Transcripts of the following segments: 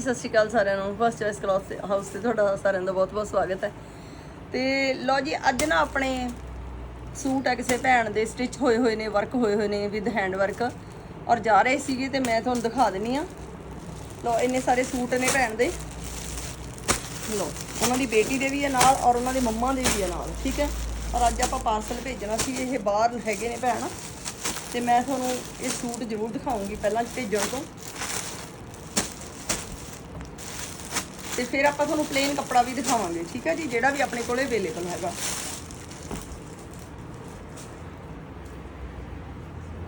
ਸਤਿ ਸ਼੍ਰੀ ਅਕਾਲ ਸਾਰਿਆਂ ਨੂੰ। ਫਸਟ ਚੋਇਸ ਕਲੌਥ ਹਾਊਸ ਤੇ ਤੁਹਾਡਾ ਸਾਰਿਆਂ ਦਾ ਬਹੁਤ-ਬਹੁਤ ਸਵਾਗਤ ਹੈ। ਤੇ ਲਓ ਜੀ, ਅੱਜ ਨਾ ਆਪਣੇ ਸੂਟ ਆ ਕਿਸੇ ਭੈਣ ਦੇ ਸਟਿਚ ਹੋਏ ਹੋਏ ਨੇ ਵਰਕ ਹੋਏ ਹੋਏ ਨੇ ਵਿਦ ਹੈਂਡ ਵਰਕ ਔਰ ਜਾ ਰਹੇ ਸੀਗੇ ਤੇ ਮੈਂ ਤੁਹਾਨੂੰ ਦਿਖਾ ਦਿੰਨੀ ਆ। ਲਓ, ਇੰਨੇ ਸਾਰੇ ਸੂਟ ਨੇ ਭੈਣ ਦੇ। ਲਓ, ਉਹਨਾਂ ਦੀ ਬੇਟੀ ਦੇ ਵੀ ਹੈ ਨਾਲ ਔਰ ਉਹਨਾਂ ਦੀ ਮੰਮਾ ਦੇ ਵੀ ਹੈ ਨਾਲ, ਠੀਕ ਹੈ? ਔਰ ਅੱਜ ਆਪਾਂ ਪਾਰਸਲ ਭੇਜਣਾ ਸੀ, ਇਹ ਬਾਹਰ ਹੈਗੇ ਨੇ ਭੈਣ। ਤੇ ਮੈਂ ਤੁਹਾਨੂੰ ਇਹ ਸੂਟ ਜ਼ਰੂਰ ਦਿਖਾਉਂਗੀ, ਪਹਿਲਾਂ ਭੇਜਣ ਤੋਂ। ਤੇ ਫਿਰ ਆਪਾਂ ਤੁਹਾਨੂੰ ਪਲੇਨ ਕੱਪੜਾ ਵੀ ਦਿਖਾਵਾਂਗੇ, ਠੀਕ ਹੈ ਜੀ? ਜਿਹੜਾ ਵੀ ਆਪਣੇ ਕੋਲੇ ਅਵੇਲੇਬਲ ਹੈਗਾ।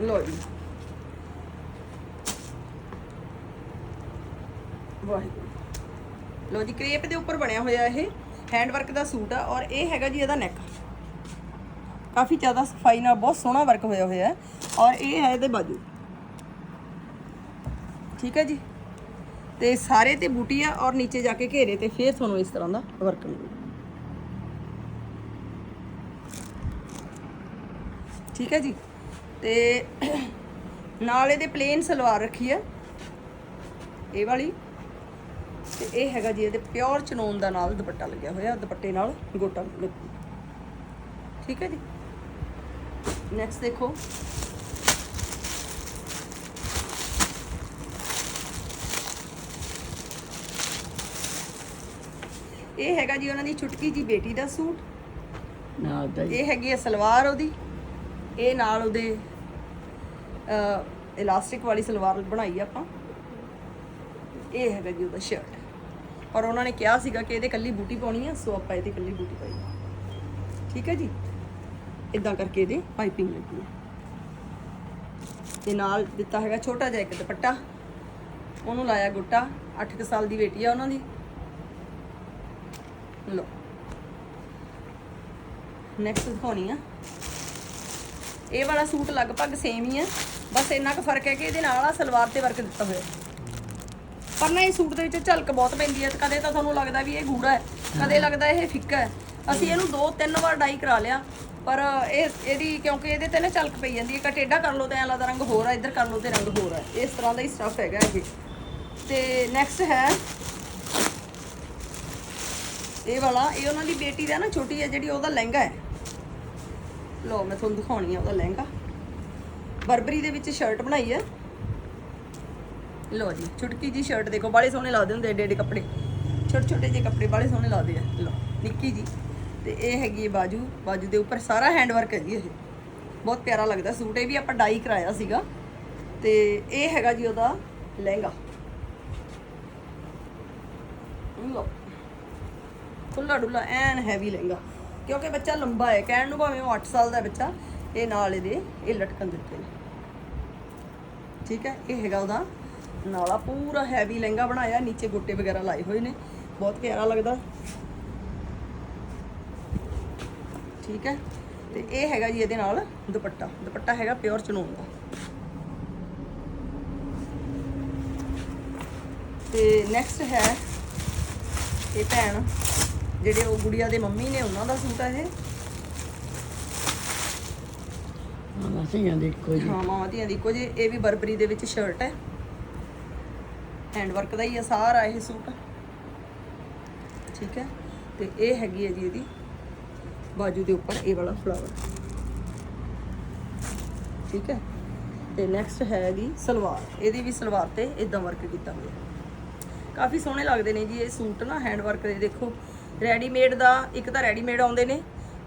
ਲੋ ਜੀ। ਵਾਹਿਗੁਰੂ। ਲੋ ਜੀ, ਕ੍ਰੇਪ ਦੇ ਉੱਪਰ ਬਣਿਆ ਹੋਇਆ ਇਹ ਹੈਂਡ ਵਰਕ ਦਾ ਸੂਟ ਆ, ਔਰ ਇਹ ਹੈਗਾ ਜੀ ਇਹਦਾ ਨੈਕ ਕਾਫੀ ਜ਼ਿਆਦਾ ਸਫ਼ਾਈ ਨਾਲ ਬਹੁਤ ਸੋਹਣਾ ਵਰਕ ਹੋਇਆ ਹੋਇਆ ਹੈ, ਔਰ ਇਹ ਹੈ ਇਹਦੇ ਬਾਜੂ। ਠੀਕ ਹੈ ਜੀ? ਤੇ ਸਾਰੇ ਤੇ ਬੂਟੀ ਆ ਔਰ ਨੀਚੇ ਜਾ ਕੇ ਘੇਰੇ ਤੇ ਫੇਰ ਤੁਹਾਨੂੰ ਇਸ ਤਰ੍ਹਾਂ ਦਾ ਵਰਕ ਮਿਲੂਗਾ ਠੀਕ ਹੈ ਜੀ? ਤੇ ਨਾਲ ਇਹਦੇ ਪਲੇਨ ਸਲਵਾਰ ਰੱਖੀ ਹੈ ਇਹ ਵਾਲੀ। ਤੇ ਇਹ ਹੈਗਾ ਜੀ ਇਹਦੇ ਪਿਓਰ ਚਨੋਨ ਦਾ ਨਾਲ ਦੁਪੱਟਾ ਲੱਗਿਆ ਹੋਇਆ, ਦੁਪੱਟੇ ਨਾਲ ਗੋਟਾ। ਲੱਗੂ ਠੀਕ ਹੈ ਜੀ? ਨੈਕਸਟ ਦੇਖੋ। ਇਹ ਹੈਗਾ ਜੀ ਉਹਨਾਂ ਦੀ ਛੁਟਕੀ ਜੀ ਬੇਟੀ ਦਾ ਸੂਟ। ਨਾਲ ਦਾ। ਇਹ ਹੈਗੀ ਹੈ ਸਲਵਾਰ ਉਹਦੀ। ਇਹ ਨਾਲ ਉਹਦੇ ਅ ਇਲਾਸਟਿਕ ਵਾਲੀ ਸਲਵਾਰ ਬਣਾਈ ਆਪਾਂ। ਇਹ ਹੈਗਾ ਜੀ ਉਹਦਾ ਸ਼ਰਟ ਔਰ ਉਹਨਾਂ ਨੇ ਕਿਹਾ ਸੀਗਾ ਕਿ ਇਹਦੇ ਕੱਲੀ ਬੂਟੀ ਪਾਉਣੀ ਆ ਸੋ ਆਪਾਂ ਇਹਦੇ ਕੱਲੀ ਬੂਟੀ ਪਾਈ। ਠੀਕ ਹੈ ਜੀ? ਇਦਾਂ ਕਰਕੇ ਇਹਦੇ ਪਾਈਪਿੰਗ ਲੱਗੀ ਹੈ ਤੇ ਨਾਲ ਦਿੱਤਾ ਹੈਗਾ ਛੋਟਾ ਜਿਹਾ ਇੱਕ ਦੁਪੱਟਾ। ਉਹਨੂੰ ਲਾਇਆ ਗੁੱਟਾ। 8 ਸਾਲ ਦੀ ਬੇਟੀ ਆ ਉਹਨਾਂ ਦੀ। ਲੋ ਨੈਕਸਟ ਦਿਖਾਉਣੀ ਆ। ਇਹ ਵਾਲਾ ਸੂਟ ਲਗਭਗ ਸੇਮ ਹੀ ਆ। ਬਸ ਇੰਨਾ ਕੁ ਫ਼ਰਕ ਹੈ ਕਿ ਇਹਦੇ ਨਾਲ ਆ ਸਲਵਾਰ ਤੇ ਵਰਕ ਦਿੱਤਾ ਹੋਇਆ। ਪਰ ਨਾ ਇਹ ਸੂਟ ਦੇ ਵਿੱਚ ਝਲਕ ਬਹੁਤ ਪੈਂਦੀ ਹੈ ਕਦੇ ਤਾਂ ਤੁਹਾਨੂੰ ਲੱਗਦਾ ਵੀ ਇਹ ਗੂੜਾ ਹੈ, ਕਦੇ ਲੱਗਦਾ ਇਹ ਫਿੱਕਾ ਹੈ। ਅਸੀਂ ਇਹਨੂੰ ਦੋ ਤਿੰਨ ਵਾਰ ਡਾਈ ਕਰਾ ਲਿਆ, ਪਰ ਇਹ ਇਹਦੀ ਕਿਉਂਕਿ ਇਹਦੇ ਤੇ ਨਾ ਝਲਕ ਪਈ ਜਾਂਦੀ ਹੈ, ਕਟੇਡਾ ਕਰ ਲਓ ਤੇ ਐਂ ਲੱਗਦਾ ਰੰਗ ਹੋਰ ਆ, ਇੱਧਰ ਕਰ ਲਓ ਤੇ ਰੰਗ ਹੋਰ ਆ। ਇਸ ਤਰ੍ਹਾਂ ਦਾ ਹੀ ਸਟਫ ਹੈਗਾ ਇਹ। ਤੇ ਨੈਕਸਟ ਹੈ ਇਹ ਵਾਲਾ, ਇਹ ਉਹਨਾਂ ਦੀ ਬੇਟੀ ਦਾ ਨਾ ਛੋਟੀ ਹੈ ਜਿਹੜੀ, ਉਹਦਾ ਲਹਿੰਗਾ ਹੈ। ਲੋ ਮੈਂ ਤੁਹਾਨੂੰ ਦਿਖਾਉਣੀ ਆ ਉਹਦਾ ਲਹਿੰਗਾ। ਬਰਬਰੀ ਦੇ ਵਿੱਚ ਸ਼ਰਟ ਬਣਾਈ ਹੈ। ਲੋ ਜੀ, ਛੁਟਕੀ ਜੀ ਸ਼ਰਟ ਦੇਖੋ ਬਾਲੇ ਸੋਹਣੇ ਲੱਗਦੇ ਹੁੰਦੇ ਏਡੇ ਏਡੇ ਕੱਪੜੇ। ਛੋਟੇ ਛੋਟੇ ਜਿਹੇ ਕੱਪੜੇ ਬਾਲੇ ਸੋਹਣੇ ਲੱਗਦੇ ਆ। ਲੋ ਨਿੱਕੀ ਜੀ। ਤੇ ਇਹ ਹੈਗੀ ਹੈ ਬਾਜੂ। ਬਾਜੂ ਦੇ ਉੱਪਰ ਸਾਰਾ ਹੈਂਡ ਵਰਕ ਹੈ ਜੀ ਇਹ। ਬਹੁਤ ਪਿਆਰਾ ਲੱਗਦਾ। ਸੂਟ ਇਹ ਵੀ ਆਪਾਂ ਡਾਈ ਕਰਾਇਆ ਸੀਗਾ। ਤੇ ਇਹ ਹੈਗਾ ਜੀ ਉਹਦਾ ਲਹਿੰਗਾ ਲੋ ਖੁੱਲਾ ਡੁੱਲਾ ਐਨ ਹੈਵੀ ਲਹਿੰਗਾ। ਕਿਉਂਕਿ ਬੱਚਾ ਲੰਬਾ ਹੈ, ਕਹਿਣ ਨੂੰ ਭਾਵੇਂ ਉਹ 8 ਸਾਲ ਦਾ ਬੱਚਾ, ਇਹ ਨਾਲ ਇਹਦੇ, ਇਹ ਲਟਕਣ ਦਿੱਤੇ ਨੇ ਠੀਕ ਹੈ, ਇਹ ਹੈਗਾ ਉਹਦਾ ਨਾਲਾ, ਪੂਰਾ ਹੈਵੀ ਲਹਿੰਗਾ ਬਣਾਇਆ, ਨੀਚੇ ਗੋਟੇ ਵਗੈਰਾ ਲਾਏ ਹੋਏ ਨੇ। ਬਹੁਤ ਪਿਆਰਾ ਲੱਗਦਾ। ਠੀਕ ਹੈ, ਤੇ ਇਹ ਹੈਗਾ ਜੀ ਇਹਦੇ ਨਾਲ ਦੁਪੱਟਾ। ਦੁਪੱਟਾ ਹੈਗਾ ਪਿਓਰ ਚਨੋਨ ਦਾ। ਤੇ ਨੈਕਸਟ ਹੈ ਇਹ ਭੈਣ। ਜਿਹੜੇ ਉਹ ਗੁੜੀਆ ਦੇ ਮੰਮੀ ਨੇ ਉਹਨਾਂ ਦਾ ਸੂਟ ਆ ਇਹ। ਮਾਮਾ ਸਿੰਘਾਂ ਦੇ ਇੱਕੋ ਜੀ ਹਾਂ ਮਾਵਾਂ ਧੀਆਂ ਦੀ ਇੱਕੋ ਜਿਹੀ। ਇਹ ਵੀ ਬਰਬਰੀ ਦੇ ਵਿੱਚ ਸ਼ਰਟ ਹੈ। ਹੈਂਡ ਵਰਕ ਦਾ ਹੀ ਆ ਸਾਰਾ ਇਹ ਸੂਟ। ਠੀਕ ਹੈ? ਤੇ ਇਹ ਹੈਗੀ ਹੈ ਜੀ ਇਹਦੀ ਬਾਜੂ ਦੇ ਉੱਪਰ ਇਹ ਵਾਲਾ ਫਲਾਵਰ ਠੀਕ ਹੈ? ਤੇ ਨੈਕਸਟ ਹੈ ਇਹਦੀ ਸਲਵਾਰ। ਇਹਦੀ ਵੀ ਸਲਵਾਰ ਤੇ ਇਦਾਂ ਵਰਕ ਕੀਤਾ ਹੋਇਆ। ਕਾਫੀ ਸੋਹਣੇ ਲੱਗਦੇ ਨੇ ਜੀ ਇਹ ਸੂਟ ਨਾ ਹੈਂਡ ਵਰਕ ਦੇ ਦੇਖੋ। ਰੈਡੀਮੇਡ ਦਾ, ਇੱਕ ਤਾਂ ਰੈਡੀਮੇਡ ਆਉਂਦੇ ਨੇ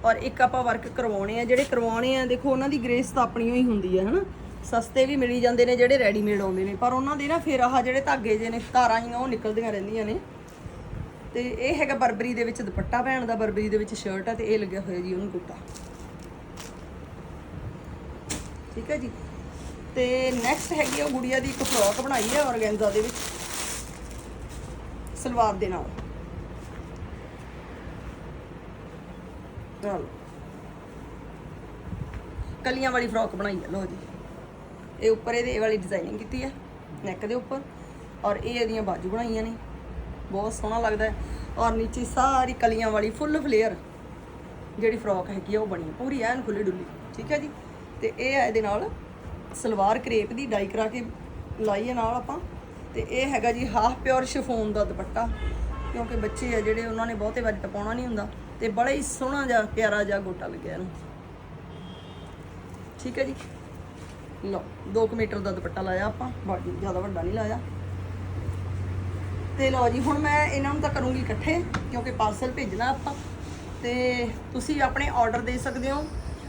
ਔਰ ਇੱਕ ਆਪਾਂ ਵਰਕ ਕਰਵਾਉਣੇ ਆ। ਜਿਹੜੇ ਕਰਵਾਉਣੇ ਆ, ਦੇਖੋ ਉਹਨਾਂ ਦੀ ਗ੍ਰੇਸ ਤਾਂ ਆਪਣੀ ਹੀ ਹੁੰਦੀ ਹੈ ਹਨਾ? ਸਸਤੇ ਵੀ ਮਿਲੀ ਜਾਂਦੇ ਨੇ, ਜਿਹੜੇ ਰੈਡੀਮੇਡ ਆਉਂਦੇ ਨੇ। ਪਰ ਉਹਨਾਂ ਦੇ ਨਾ ਫਿਰ ਆਹ ਜਿਹੜੇ ਧਾਗੇ ਜੇ ਨੇ ਧਾਰਾਂ ਹੀ ਉਹ ਨਿਕਲਦੀਆਂ ਰਹਿੰਦੀਆਂ ਨੇ। ਤੇ ਇਹ ਹੈਗਾ ਬਰਬਰੀ ਦੇ ਵਿੱਚ ਦੁਪੱਟਾ, ਭੈਣ ਦਾ ਬਰਬਰੀ ਦੇ ਵਿੱਚ ਸ਼ਰਟ ਹੈ ਤੇ ਇਹ ਲੱਗਿਆ ਹੋਇਆ ਜੀ ਉਹਨੂੰ ਕੁੱਟਾ ਠੀਕ ਹੈ ਜੀ? ਤੇ ਨੈਕਸਟ ਹੈਗੀ ਆ ਉਹ ਗੁੜੀਆ ਦੀ ਇੱਕ ਫਰੋਕ ਬਣਾਈ ਹੈ ਔਰਗੈਂਜ਼ਾ ਦੇ ਵਿੱਚ। ਸਲਵਾਰ ਦੇ ਨਾਲ। ਨਾਲ ਕਲੀਆਂ ਵਾਲੀ ਫਰੋਕ ਬਣਾਈ ਹੈ ਲੋ ਜੀ। ਇਹ ਉੱਪਰ ਇਹਦੇ, ਇਹ ਵਾਲੀ ਡਿਜ਼ਾਈਨਿੰਗ ਕੀਤੀ ਹੈ ਨੈਕ ਦੇ ਉੱਪਰ। ਔਰ ਇਹ ਇਹਦੀਆਂ ਬਾਜੂ ਬਣਾਈਆਂ ਨੇ। ਬਹੁਤ ਸੋਹਣਾ ਲੱਗਦਾ ਹੈ। ਔਰ ਨੀਚੇ ਸਾਰੀ ਕਲੀਆਂ ਵਾਲੀ ਫੁੱਲ ਫਲੇਅਰ ਜਿਹੜੀ ਫਰੋਕ ਹੈਗੀ ਆ, ਉਹ ਬਣੀ ਪੂਰੀ ਐਨ ਖੁੱਲੀ ਡੁੱਲੀ, ਠੀਕ ਹੈ ਜੀ? ਤੇ ਇਹ ਹੈ ਇਹਦੇ ਨਾਲ ਸਲਵਾਰ ਕਰੇਪ ਦੀ ਡਾਈ ਕਰਾ ਕੇ ਲਾਈ ਹੈ ਨਾਲ ਆਪਾਂ। ਤੇ ਇਹ ਹੈਗਾ ਜੀ ਹਾਫ ਪਿਓਰ ਸ਼ਿਫੋਨ ਦਾ ਦੁਪੱਟਾ। ਕਿਉਂਕਿ ਬੱਚੇ ਆ ਜਿਹੜੇ, ਉਹਨਾਂ ਨੇ ਬਹੁਤੇ ਵਾਰੀ ਤਾਂ ਪਾਉਣਾ ਨਹੀਂ ਹੁੰਦਾ। ਤੇ ਬੜਾ ਹੀ ਸੋਹਣਾ ਜਿਹਾ ਪਿਆਰਾ ਜਿਹਾ ਗੋਟਾ ਲੱਗਿਆ ਇਹਨੂੰ। ਠੀਕ ਹੈ ਜੀ। ਲਓ 2 ਮੀਟਰ ਦਾ ਦੁਪੱਟਾ ਲਾਇਆ ਆਪਾਂ ਬਾਡੀ ਜ਼ਿਆਦਾ ਵੱਡਾ ਨਹੀਂ ਲਾਇਆ। ਤੇ ਲਓ ਜੀ, ਹੁਣ ਮੈਂ ਇਹਨਾਂ ਨੂੰ ਤਾਂ ਕਰੂੰਗੀ ਇਕੱਠੇ, ਕਿਉਂਕਿ ਪਾਰਸਲ ਭੇਜਣਾ ਆਪਾਂ। ਤੇ ਤੁਸੀਂ ਆਪਣੇ ਆਰਡਰ ਦੇ ਸਕਦੇ ਹੋ,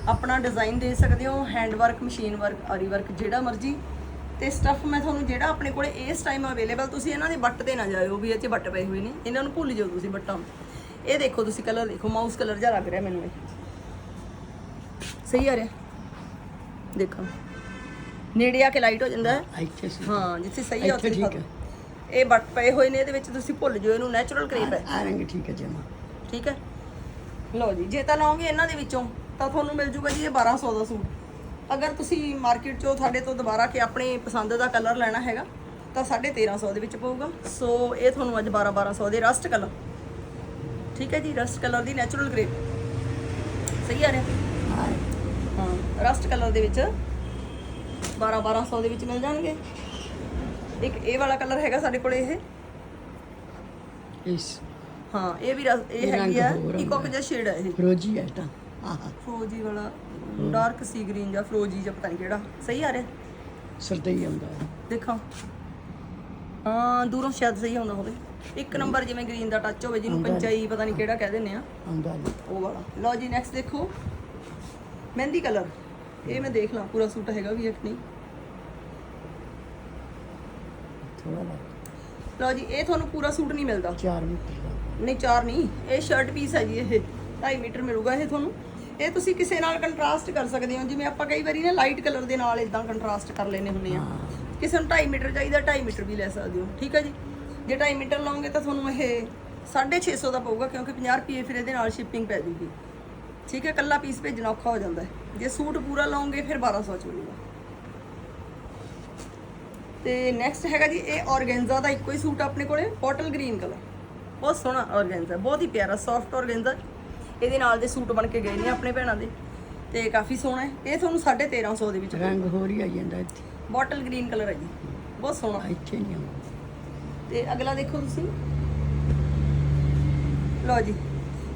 ਆਪਣਾ ਡਿਜ਼ਾਈਨ ਦੇ ਸਕਦੇ ਹੋ ਹੈਂਡ ਵਰਕ ਮਸ਼ੀਨ ਵਰਕ ਆਰੀ ਵਰਕ ਜਿਹੜਾ ਮਰਜ਼ੀ। ਤੇ ਸਟਫ ਮੈਂ ਤੁਹਾਨੂੰ ਜਿਹੜਾ ਆਪਣੇ ਕੋਲੇ ਇਸ ਟਾਈਮ ਅਵੇਲੇਬਲ ਤੁਸੀਂ ਇਹਨਾਂ ਦੇ ਬੱਟ ਤੇ ਨਾ ਜਾਇਓ ਵੀ ਇਹ 'ਚ ਬੱਟ ਪਏ ਹੋਏ ਨੇ। ਇਹਨਾਂ ਨੂੰ ਭੁੱਲ ਜਾਓ ਤੁਸੀਂ ਬੱਟਾਂ ਨੂੰ। ਇਹ ਦੇਖੋ ਤੁਸੀਂ ਕਲਰ ਦੇਖੋ ਮਾਊਸ ਕਲਰ ਜਿਹਾ ਲੱਗ ਰਿਹਾ ਮੈਨੂੰ ਇਹ। ਸਹੀ ਆ ਰਿਹਾ? ਦੇਖੋ। ਨੇੜੇ ਆ ਕੇ ਲਾਈਟ ਹੋ ਜਾਂਦਾ ਹੈ। ਜਿੱਥੇ ਸਹੀ ਆ ਉੱਥੇ ਠੀਕ ਹੈ। ਇਹ ਬੱਟ ਪਏ ਹੋਏ ਨੇ ਇਹਦੇ ਵਿੱਚ ਤੁਸੀਂ ਭੁੱਲ ਜਾਓ ਇਹਨੂੰ ਨੈਚੁਰਲ ਕਰੇਪ ਹੈ। ਆ ਰੰਗ ਠੀਕ ਹੈ ਜਮਾ। ਠੀਕ ਹੈ? ਲਓ ਜੀ ਜੇ ਤਾਂ ਲਓਗੇ ਇਹਨਾਂ ਦੇ ਵਿੱਚੋਂ ਤਾਂ ਤੁਹਾਨੂੰ ਮਿਲ ਜੂਗਾ ਜੀ ਇਹ 1200 ਦਾ ਸੂਟ। ਅਗਰ ਤੁਸੀਂ ਮਾਰਕੀਟ 'ਚੋਂ ਸਾਡੇ ਤੋਂ ਦੁਬਾਰਾ ਕੇ ਆਪਣੇ ਪਸੰਦ ਦਾ ਕਲਰ ਲੈਣਾ ਹੈਗਾ ਤਾਂ 1350 ਦੇ ਵਿੱਚ ਪਊਗਾ। ਸੋ ਇਹ ਤੁਹਾਨੂੰ ਅੱਜ 12 1200 ਦੇ ਰਸਟ ਕਲਰ ਠੀਕ ਹੈ ਜੀ ਰਸਟ ਕਲਰ ਦੀ ਨੈਚੁਰਲ ਗ੍ਰੇ ਸਹੀ ਆ ਰਿਹਾ? ਹਾਂ ਹਾਂ ਰਸਟ ਕਲਰ ਦੇ ਵਿੱਚ 12 1200 ਦੇ ਵਿੱਚ ਮਿਲ ਜਾਣਗੇ। ਇੱਕ ਇਹ ਵਾਲਾ ਕਲਰ ਹੈਗਾ ਸਾਡੇ ਕੋਲੇ ਇਹ। ਇਸ। ਹਾਂ ਇਹ ਵੀ ਇਹ ਹੈਗੀ ਆ ਆਉਂਦਾ। ਜਿਹਾ ਸ਼ੇਡ ਹੈ ਇਹ। ਫਰੋਜੀ ਹੈ ਤਾਂ। ਆਹਾ। ਫਰੋਜੀ ਵਾਲਾ ਡਾਰਕ ਸੀ ਗ੍ਰੀਨ ਜਾਂ ਫਰੋਜੀ ਜਾਂ ਪਤਾ ਨਹੀਂ ਕਿਹੜਾ। ਸਹੀ ਆ ਰਿਹਾ? ਸਰਦਈ ਆਉਂਦਾ ਹੈ ਦੇਖੋ। ਹਾਂ ਦੂਰੋਂ ਸ਼ਾਇਦ ਸਹੀ ਆਉਂਦਾ ਹੋਵੇ। ਇੱਕ ਨੰਬਰ ਜਿਵੇਂ ਗ੍ਰੀਨ ਦਾ ਟੱਚ ਹੋਵੇ ਜਿਹਨੂੰ। ਪੰਚਾਈ ਪਤਾ ਨਹੀਂ ਕਿਹੜਾ ਕਹਿ ਦਿੰਦੇ ਆ। ਆਉਂਦਾ ਨਹੀਂ ਉਹ ਵਾਲਾ। ਲਓ ਜੀ ਨੈਕਸਟ ਦੇਖੋ। ਮਹਿੰਦੀ ਕਲਰ ਇਹ ਮੈਂ ਦੇਖ ਲਾਂ ਪੂਰਾ ਸੂਟ ਹੈਗਾ ਵੀ ਇੱਕ ਨਹੀਂ? ਥੋੜਾ ਲਓ ਜੀ ਇਹ ਤੁਹਾਨੂੰ ਪੂਰਾ ਸੂਟ ਨਹੀਂ ਮਿਲਦਾ। 4 ਮੀਟਰ ਨਹੀਂ ਚਾਰ ਨਹੀਂ ਇਹ ਸ਼ਰਟ ਪੀਸ ਹੈ ਜੀ ਇਹ। 2.5 ਮੀਟਰ ਮਿਲੂਗਾ ਇਹ ਤੁਹਾਨੂੰ। ਇਹ ਤੁਸੀਂ ਕਿਸੇ ਨਾਲ ਕੰਟਰਾਸਟ ਕਰ ਸਕਦੇ ਹੋ। ਜਿਵੇਂ ਆਪਾਂ ਕਈ ਵਾਰੀ ਨਾ ਲਾਈਟ ਕਲਰ ਦੇ ਨਾਲ ਇਦਾਂ ਕੰਟਰਾਸਟ ਕਰ ਲੈਨੇ ਹੁੰਨੇ ਆ। ਕਿਸੇ ਨੂੰ 2.5 ਮੀਟਰ ਚਾਹੀਦਾ 2.5 ਮੀਟਰ ਵੀ ਲੈ ਸਕਦੇ ਹੋ। ਠੀਕ ਹੈ ਜੀ? ਜੇ 2.5 ਮੀਟਰ ਲਓਗੇ ਤਾਂ ਤੁਹਾਨੂੰ ਇਹ 650 ਦਾ ਪਊਗਾ ਕਿਉਂਕਿ 50 ਰੁਪਏ ਫਿਰ ਇਹਦੇ ਨਾਲ ਸ਼ਿਪਿੰਗ ਪੈ ਜੂਗੀ। ਠੀਕ ਹੈ ਕੱਲਾ ਪੀਸ ਭੇਜਣਾ ਔਖਾ ਹੋ ਜਾਂਦਾ ਹੈ। ਜੇ ਸੂਟ ਪੂਰਾ ਲਓਗੇ ਫਿਰ 1200 ਚ ਮਿਲੂਗਾ। ਤੇ ਨੈਕਸਟ ਹੈਗਾ ਜੀ ਇਹ ਔਰਗੈਂਜ਼ਾ ਦਾ ਇੱਕੋ ਹੀ ਸੂਟ ਆਪਣੇ ਕੋਲੇ ਬੋਟਲ ਗ੍ਰੀਨ ਕਲਰ ਬਹੁਤ ਸੋਹਣਾ ਔਰਗੈਂਜ਼ਾ ਬਹੁਤ ਹੀ ਪਿਆਰਾ ਸੌਫਟ ਔਰਗੈਂਜ਼ਾ ਇਹਦੇ ਨਾਲ ਦੇ ਸੂਟ ਬਣ ਕੇ ਗਏ ਨੇ ਆਪਣੇ ਭੈਣਾਂ ਦੇ ਤੇ ਕਾਫੀ ਸੋਹਣਾ ਹੈ। ਇਹ ਤੁਹਾਨੂੰ 1350 ਦੇ ਵਿੱਚ ਰੰਗ ਹੋਰ ਹੀ ਆ ਜਾਂਦਾ ਇੱਥੇ। ਬੋਟਲ ਗ੍ਰੀਨ ਕਲਰ ਹੈ ਜੀ। ਬਹੁਤ ਸੋਹਣਾ। ਇੱਥੇ ਨਹੀਂ ਆਉਂਦਾ। ਤੇ ਅਗਲਾ ਦੇਖੋ ਤੁਸੀਂ। ਲਓ ਜੀ,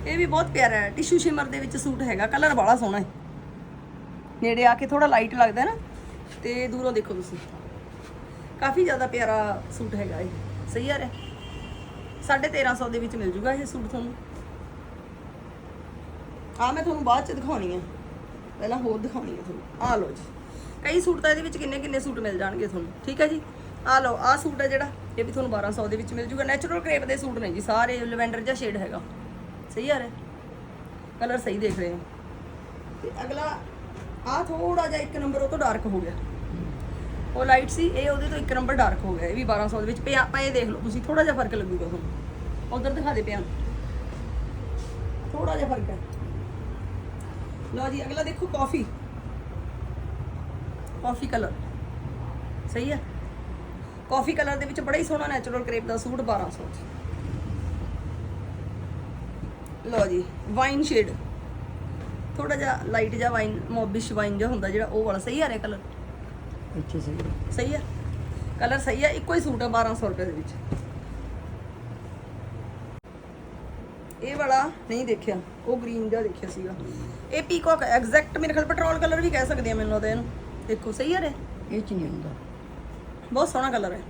ਇਹ ਵੀ ਬਹੁਤ ਪਿਆਰਾ ਹੈ। ਟਿਸ਼ੂ ਸ਼ਿਮਰ ਦੇ ਵਿੱਚ ਸੂਟ ਹੈਗਾ, ਕਲਰ ਬੜਾ ਸੋਹਣਾ ਹੈ। ਨੇੜੇ ਆ ਕੇ ਥੋੜਾ ਲਾਈਟ ਲੱਗਦਾ ਨਾ, ਤੇ ਦੂਰੋਂ ਦੇਖੋ ਤੁਸੀਂ। ਕਾਫੀ ਜ਼ਿਆਦਾ ਪਿਆਰਾ ਸੂਟ ਹੈਗਾ ਇਹ। ਸਹੀ ਆ ਰਿਹਾ। 1350 ਦੇ ਵਿੱਚ ਮਿਲ ਜੂਗਾ ਇਹ ਸੂਟ ਤੁਹਾਨੂੰ। ਆ ਮੈਂ ਤੁਹਾਨੂੰ ਬਾਅਦ ਚ ਦਿਖਾਉਣੀ ਆ। ਪਹਿਲਾਂ ਹੋਰ ਦਿਖਾਉਣੀ ਆ ਤੁਹਾਨੂੰ। ਆ ਲਓ ਜੀ। ਕਈ ਸੂਟ ਤਾਂ ਇਹਦੇ ਵਿੱਚ ਕਿੰਨੇ ਕਿੰਨੇ ਸੂਟ ਮਿਲ ਜਾਣਗੇ ਤੁਹਾਨੂੰ। ਠੀਕ ਹੈ ਜੀ? ਆ ਲਓ ਆ ਸੂਟ ਹੈ ਜਿਹੜਾ ਇਹ ਵੀ ਤੁਹਾਨੂੰ 1200 ਦੇ ਵਿੱਚ ਮਿਲ ਜੂਗਾ। ਨੈਚੁਰਲ ਕ੍ਰੇਪ ਦੇ ਸੂਟ ਨੇ ਜੀ, ਸਾਰੇ ਲਵੈਂਡਰ ਜਿਹਾ ਸ਼ੇਡ ਹੈਗਾ। ਸਹੀ ਆ ਰਿਹਾ ਕਲਰ ਸਹੀ ਦੇਖ ਰਹੇ ਹੋ। ਤੇ ਅਗਲਾ ਆ ਥੋੜਾ ਜਿਹਾ ਇੱਕ ਨੰਬਰ ਉਹ ਤੋਂ ਡਾਰਕ ਹੋ ਗਿਆ। ਉਹ ਲਾਈਟ ਸੀ, ਇਹ ਉਹਦੇ ਤੋਂ ਇੱਕ ਨੰਬਰ ਡਾਰਕ ਹੋ ਗਿਆ। ਇਹ ਵੀ 1200 ਦੇ ਵਿੱਚ ਪਿਆ ਪਏ ਦੇਖ ਲਓ। ਤੁਸੀਂ ਥੋੜਾ ਜਿਹਾ ਫ਼ਰਕ ਲੱਗੂਗਾ ਤੁਹਾਨੂੰ। ਉਧਰ ਦਿਖਾ ਦੇ ਪਿਆ। ਥੋੜਾ ਜਿਹਾ ਫ਼ਰਕ ਹੈ। ਲਓ ਜੀ, ਅਗਲਾ ਦੇਖੋ ਕਾਫੀ ਕਾਫੀ ਕਲਰ ਸਹੀ ਹੈ? ਕਾਫੀ ਕਲਰ ਦੇ ਵਿੱਚ ਬੜਾ ਹੀ ਸੋਹਣਾ ਨੈਚੁਰਲ ਕ੍ਰੇਪ ਦਾ ਸੂਟ 1200 ਚ। ਲਓ ਜੀ ਵਾਈਨ ਸ਼ੇਡ ਥੋੜਾ ਜਿਹਾ ਲਾਈਟ ਜਿਹਾ ਵਾਈਨ ਮੋਬਿਸ਼ ਵਾਈਨ ਜਿਹਾ ਹੁੰਦਾ ਜਿਹੜਾ ਉਹ ਵਾਲਾ ਸਹੀ ਆ ਰਿਹਾ ਕਲਰ ਇੱਥੇ ਸਹੀ। ਸਹੀ ਹੈ ਕਲਰ ਸਹੀ ਹੈ ਇੱਕੋ ਹੀ ਸੂਟ ਹੈ 1200 ਰੁਪਏ ਦੇ ਵਿੱਚ। ਇਹ ਵਾਲਾ ਨਹੀਂ ਦੇਖਿਆ ਉਹ ਗ੍ਰੀਨ ਜਿਹਾ ਦੇਖਿਆ ਸੀਗਾ। ਇਹ ਪੀਕੌਕ ਐਗਜ਼ੈਕਟ ਮੇਰੇ ਖਿਆਲ ਪੈਟਰੋਲ ਕਲਰ ਵੀ ਕਹਿ ਸਕਦੇ ਆ ਮੈਨੂੰ ਉਹਦਾ ਇਹਨੂੰ। ਦੇਖੋ ਸਹੀ ਹੈ ਰੇ ਇਹ ਚ ਨਹੀਂ ਆਉਂਦਾ। ਬਹੁਤ ਸੋਹਣਾ ਕਲਰ ਹੈ।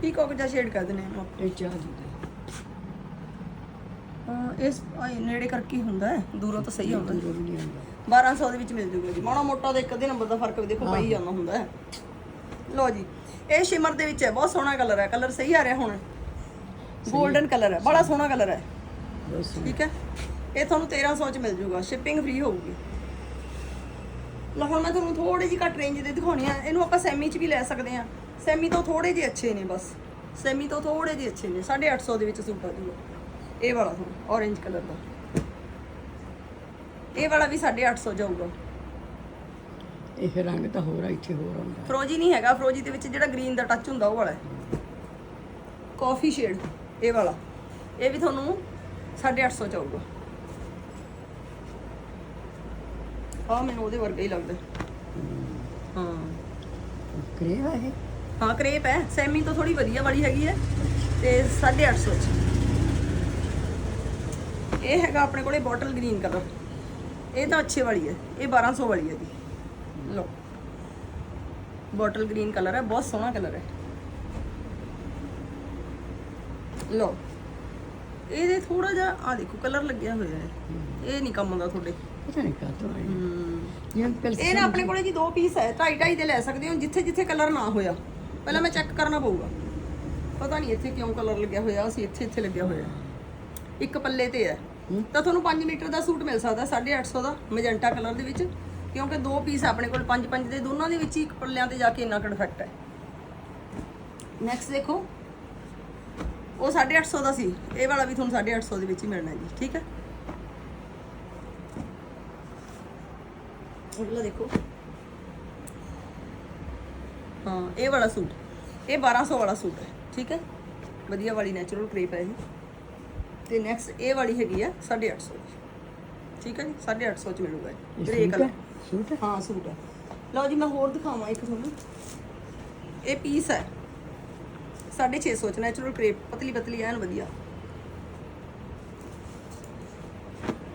ਪੀਕੌਕ ਜਿਹਾ ਸ਼ੇਡ ਕਰ ਦਿੰਦੇ ਆ ਇਹ ਚਾਹ ਹਾਂ ਇਸ ਨੇੜੇ ਕਰਕੇ ਹੁੰਦਾ ਹੈ। ਦੂਰੋਂ ਤਾਂ ਸਹੀ ਆਉਂਦਾ। ਦੂਰੋਂ ਵੀ ਨਹੀਂ ਆਉਂਦਾ। 1200 ਦੇ ਵਿੱਚ ਮਿਲ ਜੂਗਾ ਜੀ। ਮਾੜਾ ਮੋਟਾ ਦਾ ਇੱਕ ਅੱਧੇ ਨੰਬਰ ਦਾ ਫ਼ਰਕ ਵੀ ਦੇਖੋ ਪਈ ਜਾਂਦਾ ਹੁੰਦਾ ਹੈ। ਲੋ ਜੀ ਇਹ ਸ਼ਿਮਰ ਦੇ ਵਿੱਚ ਹੈ। ਬਹੁਤ ਸੋਹਣਾ ਕਲਰ ਹੈ। ਕਲਰ ਸਹੀ ਆ ਰਿਹਾ ਹੁਣ। 골ਡਨ ਕਲਰ ਹੈ। ਬੜਾ ਸੋਹਣਾ ਕਲਰ ਹੈ। ਠੀਕ ਹੈ। ਇਹ ਤੁਹਾਨੂੰ 1300 ਚ ਮਿਲ ਜੂਗਾ। ਸ਼ਿਪਿੰਗ ਫ੍ਰੀ ਹੋਊਗੀ। ਲਓ ਹੁਣ ਮੈਂ ਤੁਹਾਨੂੰ ਥੋੜੀ ਜਿਹੀ ਘੱਟ ਰੇਂਜ ਦੇ ਦਿਖਾਉਣੀ ਆ। ਇਹਨੂੰ ਆਪਾਂ ਸੈਮੀ ਚ ਵੀ ਲੈ ਸਕਦੇ ਆ ਸੈਮੀ ਤੋਂ ਥੋੜੇ ਜਿਹੇ ਅੱਛੇ ਨੇ ਬਸ। ਸੈਮੀ ਤੋਂ ਥੋੜੇ ਜਿਹੇ ਅੱਛੇ ਨੇ। 850 ਦੇ ਵਿੱਚ ਸੂਟ ਆ ਜੂਗਾ। ਇਹ ਵਾਲਾ ਤੁਹਾਨੂੰ orange ਕਲਰ ਦਾ। ਇਹ ਵਾਲਾ ਵੀ 850 ਜਾਊਗਾ। ਇਹ ਰੰਗ ਤਾਂ ਹੋਰ ਆ ਇੱਥੇ ਹੋਰ ਆਉਂਦਾ। ਫਰੋਜੀ ਨਹੀਂ ਹੈਗਾ। ਫਰੋਜੀ ਦੇ ਵਿੱਚ ਜਿਹੜਾ ਗ੍ਰੀਨ ਦਾ ਟੱਚ ਹੁੰਦਾ ਉਹ ਵਾਲਾ ਹੈ। ਕਾਫੀ ਸ਼ੇਡ ਇਹ ਵਾਲਾ। ਇਹ ਵੀ ਤੁਹਾਨੂੰ 850 ਚ ਆਊਗਾ ਹਾਂ ਮੈਨੂੰ ਉਹਦੇ ਵਰਗਾ ਹੀ ਲੱਗਦਾ। ਹਾਂ। ਕਰੇਵ ਹੈ ਹਾਂ ਕਰੇਪ ਹੈ। ਸੈਮੀ ਤੋਂ ਥੋੜੀ ਵਧੀਆ ਵਾਲੀ ਹੈਗੀ ਹੈ ਤੇ 850 ਚ। ਇਹ ਹੈਗਾ ਆਪਣੇ ਕੋਲੇ ਬੋਟਲ ਗ੍ਰੀਨ ਕਲਰ। ਇਹ ਤਾਂ ਅੱਛੇ ਵਾਲੀ ਹੈ। ਇਹ 1200 ਵਾਲੀ ਹੈ ਜੀ ਲਓ। ਬੋਟਲ ਗ੍ਰੀਨ ਕਲਰ ਹੈ। ਬਹੁਤ ਸੋਹਣਾ ਕਲਰ ਹੈ। ਲਓ। ਇਹਦੇ ਥੋੜਾ ਜਿਹਾ ਆ ਦੇਖੋ ਕਲਰ ਲੱਗਿਆ ਹੋਇਆ ਹੈ। ਇਹ ਨਹੀਂ ਕੰਮ ਦਾ ਤੁਹਾਡੇ। ਪਤਾ ਨਹੀਂ ਕਾਹਤੋਂ ਆਈ ਹਮ, ਇਹ ਕੱਲ ਇਹ ਨਾ ਆਪਣੇ ਕੋਲੇ ਜੀ ਦੋ ਪੀਸ ਹੈ। ਢਾਈ ਢਾਈ ਦੇ ਲੈ ਸਕਦੇ ਹੋ ਜਿੱਥੇ ਜਿੱਥੇ ਕਲਰ ਨਾ ਹੋਇਆ। ਪਹਿਲਾਂ ਮੈਂ ਚੈੱਕ ਕਰਨਾ ਪਊਗਾ। ਪਤਾ ਨਹੀਂ ਇੱਥੇ ਕਿਉਂ ਕਲਰ ਲੱਗਿਆ ਹੋਇਆ ਅਸੀਂ ਇੱਥੇ ਇੱਥੇ ਲੱਗਿਆ ਹੋਇਆ। ਇੱਕ ਪੱਲੇ ਤੇ ਹੈ। ਤਾਂ ਤੁਹਾਨੂੰ 5 ਮੀਟਰ ਦਾ ਸੂਟ ਮਿਲ ਸਕਦਾ 850 ਦਾ ਮੈਜੈਂਟਾ ਕਲਰ ਦੇ ਵਿੱਚ। ਕਿਉਂਕਿ ਦੋ ਪੀਸ ਆਪਣੇ ਕੋਲ 5 5 ਦੇ ਦੋਨਾਂ ਦੇ ਵਿੱਚ ਹੀ ਇੱਕ ਪੱਲਿਆਂ ਤੇ ਜਾ ਕੇ ਇੰਨਾ ਕੁ ਡਿਫੈਕਟ ਹੈ। ਨੈਕਸਟ ਦੇਖੋ। ਉਹ 850 ਦਾ ਸੀ। ਇਹ ਵਾਲਾ ਵੀ ਤੁਹਾਨੂੰ 850 ਦੇ ਵਿੱਚ ਹੀ ਮਿਲਣਾ ਜੀ ਠੀਕ ਹੈ? ਅਗਲਾ ਦੇਖੋ। ਹਾਂ ਇਹ ਵਾਲਾ ਸੂਟ। ਇਹ 1200 ਵਾਲਾ ਸੂਟ ਹੈ ਠੀਕ ਹੈ? ਵਧੀਆ ਵਾਲੀ ਨੈਚੁਰਲ ਕ੍ਰੇਪ ਹੈ ਇਹ। ਤੇ ਨੈਕਸਟ ਇਹ ਵਾਲੀ ਹੈਗੀ ਆ 850 ਦੀ। ਠੀਕ ਹੈ ਜੀ? 850 ਚ ਮਿਲੂਗਾ ਇਹ। ਗ੍ਰੇ ਕਲਰ ਸੂਟ ਹੈ? ਹਾਂ? ਸੂਟ ਹੈ। ਲਓ ਜੀ ਮੈਂ ਹੋਰ ਦਿਖਾਵਾਂ ਇੱਕ ਤੁਹਾਨੂੰ। ਇਹ ਪੀਸ ਹੈ। 650 ਚ ਨੈਚੁਰਲ ਕ੍ਰੇਪ ਪਤਲੀ ਪਤਲੀ ਐਨ ਵਧੀਆ।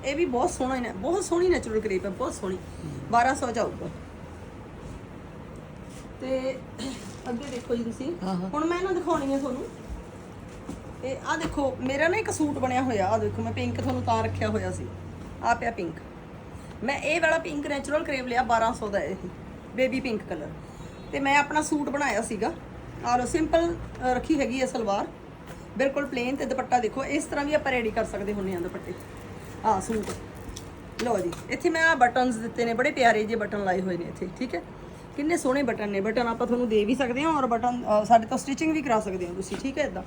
ਇਹ ਵੀ ਬਹੁਤ ਸੋਹਣਾ ਹੈ ਬਹੁਤ ਸੋਹਣੀ ਨੈਚੁਰਲ ਕ੍ਰੇਪ ਹੈ ਬਹੁਤ ਸੋਹਣੀ। 1200 ਚ ਆਊਗਾ। ਤੇ ਅੱਗੇ ਦੇਖੋ ਜੀ ਤੁਸੀਂ। ਹੁਣ ਮੈਂ ਨਾ ਦਿਖਾਉਣੀ ਹੈ ਤੁਹਾਨੂੰ। ਇਹ ਆ ਦੇਖੋ ਮੇਰਾ ਨਾ ਇੱਕ ਸੂਟ ਬਣਿਆ ਹੋਇਆ। ਆ ਦੇਖੋ ਮੈਂ ਪਿੰਕ ਤੁਹਾਨੂੰ ਤਾਂ ਰੱਖਿਆ ਹੋਇਆ ਸੀ। ਆ ਪਿਆ ਪਿੰਕ ਮੈਂ ਇਹ ਵਾਲਾ ਪਿੰਕ ਨੈਚੁਰਲ ਕਰੇਵ ਲਿਆ 1200 ਦਾ ਇਹ। ਬੇਬੀ ਪਿੰਕ ਕਲਰ ਤੇ ਮੈਂ ਆਪਣਾ ਸੂਟ ਬਣਾਇਆ ਸੀਗਾ। ਔਰ ਸਿੰਪਲ ਰੱਖੀ ਹੈਗੀ ਹੈ ਸਲਵਾਰ। ਬਿਲਕੁਲ ਪਲੇਨ ਤੇ ਦੁਪੱਟਾ ਦੇਖੋ। ਇਸ ਤਰ੍ਹਾਂ ਵੀ ਆਪਾਂ ਰੈਡੀ ਕਰ ਸਕਦੇ ਹੁੰਨੇ ਆ ਦੁਪੱਟੇ। ਆ ਸੂਟ। ਲਓ ਜੀ ਇੱਥੇ ਮੈਂ ਆ ਬਟਨਸ ਦਿੱਤੇ ਨੇ। ਬੜੇ ਪਿਆਰੇ ਜਿਹੇ ਬਟਨ ਲਾਏ ਹੋਏ ਨੇ ਇੱਥੇ ਠੀਕ ਹੈ? ਕਿੰਨੇ ਸੋਹਣੇ ਬਟਨ ਨੇ। ਬਟਨ ਆਪਾਂ ਤੁਹਾਨੂੰ ਦੇ ਵੀ ਸਕਦੇ ਹਾਂ ਔਰ ਬਟਨ ਸਾਡੇ ਤੋਂ ਸਟਿਚਿੰਗ ਵੀ ਕਰਾ ਸਕਦੇ ਹੋ ਤੁਸੀਂ, ਠੀਕ ਹੈ ਇਦਾਂ।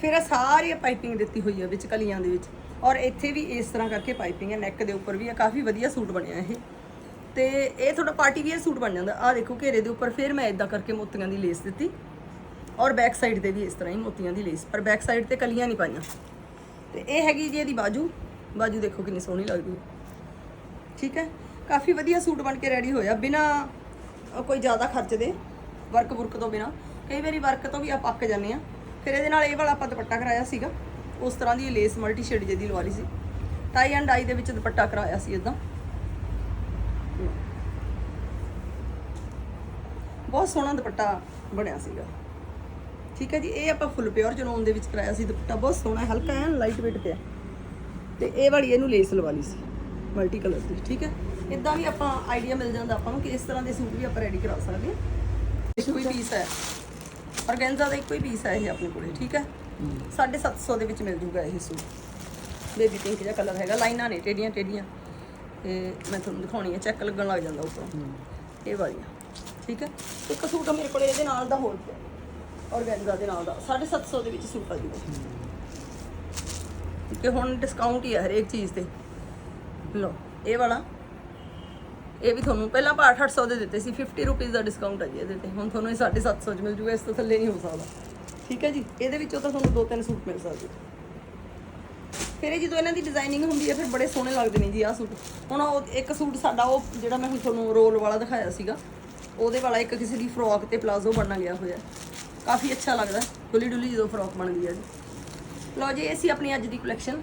ਫਿਰ ਇਹ ਸਾਰੀ ਪਾਈਪਿੰਗ ਦਿੱਤੀ ਹੋਈ ਹੈ ਵਿੱਚ ਕਲੀਆਂ ਦੇ ਵਿੱਚ। ਔਰ ਇੱਥੇ ਵੀ ਇਸ ਤਰ੍ਹਾਂ ਕਰਕੇ ਪਾਈਪਿੰਗ ਹੈ ਨੈਕ ਦੇ ਉੱਪਰ ਵੀ ਹੈ, ਕਾਫੀ ਵਧੀਆ ਸੂਟ ਬਣਿਆ ਇਹ। ਤੇ ਇਹ ਤੁਹਾਡਾ ਪਾਰਟੀ ਵੀਅਰ ਸੂਟ ਬਣ ਜਾਂਦਾ। ਆ ਦੇਖੋ ਘੇਰੇ ਦੇ ਉੱਪਰ ਫਿਰ ਮੈਂ ਇਦਾਂ ਕਰਕੇ ਮੋਤੀਆਂ ਦੀ ਲੇਸ ਦਿੱਤੀ। ਔਰ ਬੈਕ ਸਾਈਡ ਤੇ ਵੀ ਇਸ ਤਰ੍ਹਾਂ ਹੀ ਮੋਤੀਆਂ ਦੀ ਲੇਸ ਪਰ ਬੈਕ ਸਾਈਡ ਤੇ ਕਲੀਆਂ ਨਹੀਂ ਪਾਈਆਂ। ਤੇ ਇਹ ਹੈਗੀ ਜੀ ਇਹਦੀ ਬਾਜੂ। ਬਾਜੂ ਦੇਖੋ ਕਿੰਨੀ ਸੋਹਣੀ ਲੱਗਦੀ ਠੀਕ ਹੈ? ਕਾਫੀ ਵਧੀਆ ਸੂਟ ਬਣ ਕੇ ਰੈਡੀ ਹੋਇਆ। ਬਿਨਾ ਕੋਈ ਜ਼ਿਆਦਾ ਖਰਚਦੇ ਵਰਕ ਵਰਕ ਤੋਂ ਬਿਨਾ। ਕਈ ਵਾਰੀ ਵਰਕ ਤੋਂ ਵੀ ਆਪਾਂ ਪੱਕ ਜਾਂਦੇ ਆ ਫਿਰ ਇਹਦੇ ਨਾਲ ਇਹ ਵਾਲਾ ਆਪਾਂ ਦੁਪੱਟਾ ਕਰਾਇਆ ਸੀਗਾ। ਉਸ ਤਰ੍ਹਾਂ ਦੀ ਲੇਸ ਮਲਟੀ ਸ਼ੇਡ ਜਿਹਦੀ ਲਵਾ ਲਈ ਸੀ। ਟਾਈ ਐਂਡ ਡਾਈ ਦੇ ਵਿੱਚ ਦੁਪੱਟਾ ਕਰਾਇਆ ਸੀ ਇਦਾਂ ਬਹੁਤ ਸੋਹਣਾ ਦੁਪੱਟਾ ਬਣਿਆ ਸੀਗਾ। ਠੀਕ ਹੈ ਜੀ, ਇਹ ਆਪਾਂ ਫੁੱਲ ਪਿਓਰ ਜਨੋਨ ਦੇ ਵਿੱਚ ਕਰਾਇਆ ਸੀ ਦੁਪੱਟਾ। ਬਹੁਤ ਸੋਹਣਾ ਹਲਕਾ ਐਨ ਲਾਈਟ ਵੇਟ ਪਿਆ ਤੇ ਇਹ ਵਾਲੀ ਇਹਨੂੰ ਲੇਸ ਲਵਾ ਲਈ ਸੀ। ਮਲਟੀ ਕਲਰ ਦੀ ਠੀਕ ਹੈ? ਇਦਾਂ ਵੀ ਆਪਾਂ ਆਈਡੀਆ ਮਿਲ ਜਾਂਦਾ ਆਪਾਂ ਨੂੰ ਕਿ ਇਸ ਤਰ੍ਹਾਂ ਦੇ ਸੂਟ ਵੀ ਆਪਾਂ ਰੈਡੀ ਕਰਾ ਸਕਦੇ ਹਾਂ। ਹੀ ਪੀਸ ਹੈ। ਔਰਗੈਂਜ਼ਾ ਦਾ ਇੱਕੋ ਹੀ ਪੀਸ ਹੈ ਇਹ ਆਪਣੇ ਕੋਲੇ ਠੀਕ ਹੈ? 750 ਦੇ ਵਿੱਚ ਮਿਲ ਜੂਗਾ ਇਹ ਸੂਟ। ਬੇਬੀ ਪਿੰਕ ਜਿਹਾ ਕਲਰ ਹੈਗਾ ਲਾਈਨਾਂ ਨੇ ਟੇਡੀਆਂ ਟੇਡੀਆਂ। ਤੇ ਮੈਂ ਤੁਹਾਨੂੰ ਦਿਖਾਉਣੀ ਹੈ ਚੈੱਕ ਲੱਗਣ ਲੱਗ ਜਾਂਦਾ ਉੱਪਰੋਂ। ਇਹ ਵਾਲੀਆਂ ਠੀਕ ਹੈ? ਇੱਕ ਸੂਟ ਮੇਰੇ ਕੋਲੇ ਇਹਦੇ ਨਾਲ ਦਾ ਹੋਰ ਪਿਆ ਔਰਗੈਂਜ਼ਾ ਦੇ ਨਾਲ ਦਾ। 750 ਦੇ ਵਿੱਚ ਸੂਟ ਆ ਜੂਗਾ। ਕਿ ਹੁਣ ਡਿਸਕਾਊਂਟ ਹੀ ਹੈ ਹਰੇਕ ਚੀਜ਼ ਤੇ। ਲਓ, ਇਹ ਵਾਲਾ। ਇਹ ਵੀ ਤੁਹਾਨੂੰ ਪਹਿਲਾਂ ਆਪਾਂ 800 ਦੇ ਦਿੱਤੇ ਸੀ 50 ਰੁਪਏ ਦਾ ਡਿਸਕਾਊਂਟ ਹੈ ਜੀ ਇਹਦੇ ਤੇ। ਹੁਣ ਤੁਹਾਨੂੰ ਇਹ 750 ਚ ਮਿਲ ਜੂਗਾ, ਇਸ ਤੋਂ ਥੱਲੇ ਨਹੀਂ ਹੋ ਸਕਦਾ। ਠੀਕ ਹੈ ਜੀ? ਇਹਦੇ ਵਿੱਚੋਂ ਤਾਂ ਤੁਹਾਨੂੰ ਦੋ ਤਿੰਨ ਸੂਟ ਮਿਲ ਸਕਦੇ। ਫਿਰ ਇਹ ਜਦੋਂ ਇਹਨਾਂ ਦੀ ਡਿਜ਼ਾਈਨਿੰਗ ਹੁੰਦੀ ਹੈ, ਫਿਰ ਬੜੇ ਸੋਹਣੇ ਲੱਗਦੇ ਨੇ ਜੀ ਆਹ ਸੂਟ। ਹੁਣ ਉਹ ਇੱਕ ਸੂਟ ਸਾਡਾ, ਉਹ ਜਿਹੜਾ ਮੈਂ ਹੁਣ ਤੁਹਾਨੂੰ ਰੋਲ ਵਾਲਾ ਦਿਖਾਇਆ ਸੀਗਾ, ਉਹਦੇ ਵਾਲਾ ਇੱਕ ਕਿਸੇ ਦੀ ਫਰੋਕ ਤੇ ਪਲਾਜ਼ੋ ਬਣਨਾ ਗਿਆ ਹੋਇਆ। ਕਾਫੀ ਅੱਛਾ ਲੱਗਦਾ। ਡੁੱਲੀ ਡੁੱਲੀ ਜਦੋਂ ਫਰੋਕ ਬਣਦੀ ਹੈ ਜੀ। ਲਓ ਜੀ, ਇਹ ਸੀ ਆਪਣੀ ਅੱਜ ਦੀ ਕਲੈਕਸ਼ਨ